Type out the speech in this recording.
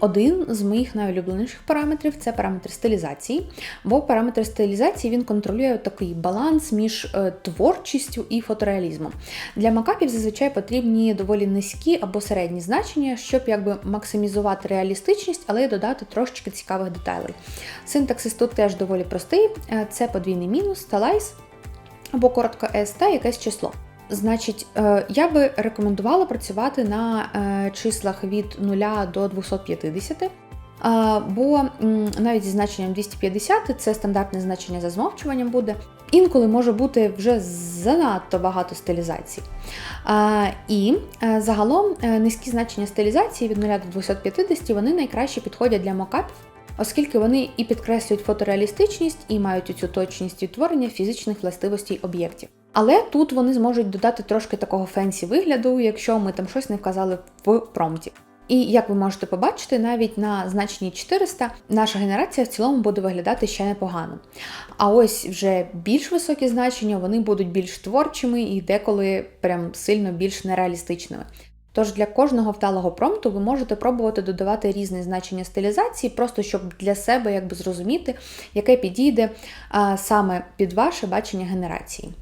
Один з моїх найулюбленіших параметрів це параметр стилізації, бо параметр стилізації він контролює такий баланс між е, творчістю і фотореалізмом. Для макапів зазвичай потрібні доволі низькі або середні значення, щоб якби максимізувати реалістичність, але й додати трошечки цікавих деталей. Синтаксис тут теж доволі простий: Е, це подвійний мінус, талайс або коротко S та якесь число. Значить, е, я би рекомендувала працювати на е, числах від 0 до 250. е, Бо навіть зі значенням 250 це стандартне значення за змовчуванням буде. Інколи може бути вже занадто багато стилізацій. І загалом низькі значення стилізації від 0 до 250 вони найкраще підходять для мокапів, оскільки вони і підкреслюють фотореалістичність, і мають цю точність відтворення фізичних властивостей об'єктів. Але тут вони зможуть додати трошки такого фенсі вигляду, якщо ми там щось не вказали в промпті. І як ви можете побачити, навіть на значенні 400 наша генерація в цілому буде виглядати ще непогано. А ось вже більш високі значення вони будуть більш творчими і деколи прям сильно більш нереалістичними. Тож для кожного вдалого промпту ви можете пробувати додавати різні значення стилізації, просто щоб для себе якби зрозуміти, яке підійде а, саме під ваше бачення генерації.